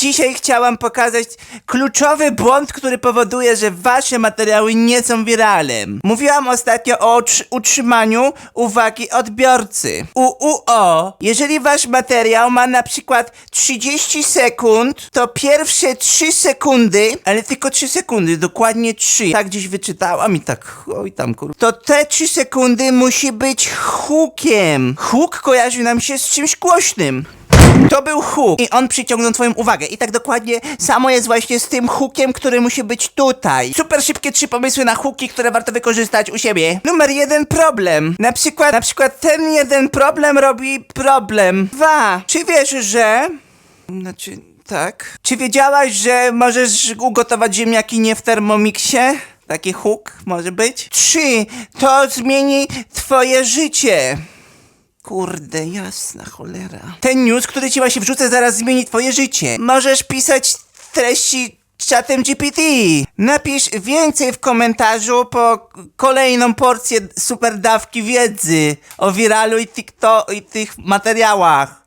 Dzisiaj chciałam pokazać kluczowy błąd, który powoduje, że wasze materiały nie są wiralem. Mówiłam ostatnio o utr- utrzymaniu uwagi odbiorcy. UUO. Jeżeli wasz materiał ma na przykład 30 sekund, to pierwsze 3 sekundy, ale tylko 3 sekundy, dokładnie 3. Tak gdzieś wyczytałam i tak, oj tam kur... To te 3 sekundy musi być hookiem. Hook kojarzy nam się z czymś głośnym. To był hook i on przyciągnął twoją uwagę. I tak dokładnie samo jest właśnie z tym hookiem, który musi być tutaj. Super szybkie trzy pomysły na hooki, które warto wykorzystać u siebie. Numer jeden problem. Na przykład, na przykład ten jeden problem robi problem. Dwa. Czy wiesz, że... Znaczy, tak. Czy wiedziałaś, że możesz ugotować ziemniaki nie w Thermomixie? Taki hook może być. Trzy. To zmieni twoje życie. Kurde, jasna cholera. Ten news, który ci właśnie wrzucę, zaraz zmieni twoje życie. Możesz pisać treści czatem GPT. Napisz więcej w komentarzu po kolejną porcję super dawki wiedzy o wiralu i, TikTok, i tych materiałach.